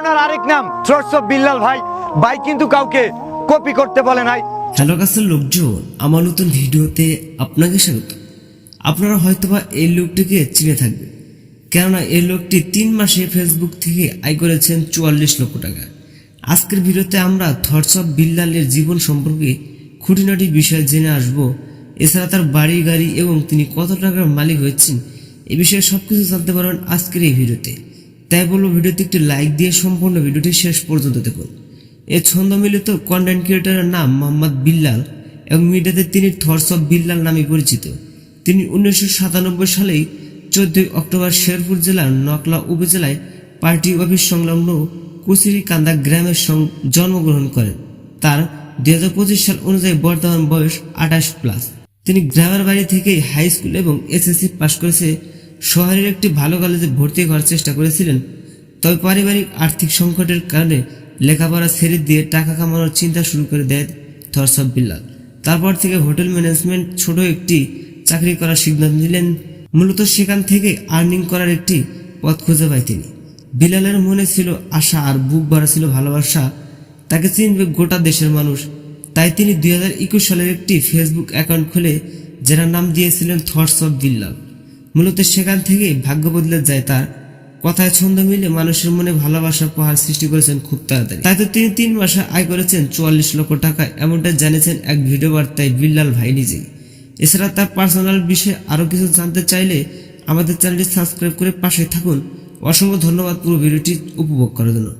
প্রতারণার আরেক নাম অফ বিল্লাল ভাই। ভাই কিন্তু কাউকে কপি করতে বলে নাই। হ্যালো লোকজন, আমার নতুন ভিডিওতে আপনাকে স্বাগত। আপনারা হয়তোবা এই লোকটিকে চিনে থাকবেন। কেননা এই লোকটি তিন মাসে ফেসবুক থেকে আয় করেছেন চুয়াল্লিশ লক্ষ টাকা। আজকের ভিডিওতে আমরা থটস অফ বিল্লালের জীবন সম্পর্কে খুঁটিনাটি বিষয় জেনে আসব। এছাড়া তার বাড়ি, গাড়ি এবং তিনি কত টাকার মালিক হয়েছেন, এ বিষয়ে সবকিছু জানতে পারবেন আজকের এই ভিডিওতে। তাই বলব ভিডিওতে একটি লাইক দিয়ে সম্পূর্ণ ভিডিওটি শেষ পর্যন্ত দেখুন। এ ছন্দ মিলিত কন্টেন্ট ক্রিয়েটরের নাম মোহাম্মদ বিল্লাল এবং মিডিয়াতে তিনি থর্স অফ বিল্লাল নামে পরিচিত। তিনি উনিশশো সাতানব্বই সালেই চোদ্দই অক্টোবর শেরপুর জেলার নকলা উপজেলায় পার্টি অফিস সংলগ্ন কুচিরিকান্দা গ্রামের সং- জন্মগ্রহণ করেন। তার দুই হাজার পঁচিশ সাল অনুযায়ী বর্তমান বয়স আঠাশ প্লাস তিনি গ্রামের বাড়ি থেকেই হাই স্কুল এবং এসএসসি পাশ করেছে শহরের একটি ভালো কলেজে ভর্তি হওয়ার চেষ্টা করেছিলেন, তবে পারিবারিক আর্থিক সংকটের কারণে লেখাপড়া ছেড়ে দিয়ে টাকা কামানোর চিন্তা শুরু করে দেয় থরসব বিল্লাল। তারপর থেকে হোটেল ম্যানেজমেন্ট ছোট একটি চাকরি করার সিদ্ধান্ত নিলেন। মূলত সেখান থেকে আর্নিং করার একটি পথ খুঁজে পায় তিনি। বিলালের মনে ছিল আশা আর বুক ভরা ছিল ভালোবাসা। তাকে চিনবে গোটা দেশের মানুষ। তাই তিনি দুই হাজার একুশ সালের একটি ফেসবুক অ্যাকাউন্ট খুলে, যারা নাম দিয়েছিলেন থটস অফ বিল্লাল। মূলত সেখান থেকে ভাগ্য বদলে যায় তার। কথায় ছন্দ মিলে মানুষের মনে ভালোবাসার পাহাড় সৃষ্টি করেছেন খুব তাড়াতাড়ি। তাই তো তিনি তিন মাসে আয় করেছেন চুয়াল্লিশ লক্ষ টাকা, এমনটা জানিয়েছেন এক ভিডিও বার্তায় বিল্লাল ভাই নিজেই। এছাড়া তার পার্সোনাল বিষয়ে আরও কিছু জানতে চাইলে আমাদের চ্যানেলটি সাবস্ক্রাইব করে পাশে থাকুন। অসংখ্য ধন্যবাদ পুরো ভিডিওটি উপভোগ করার জন্য।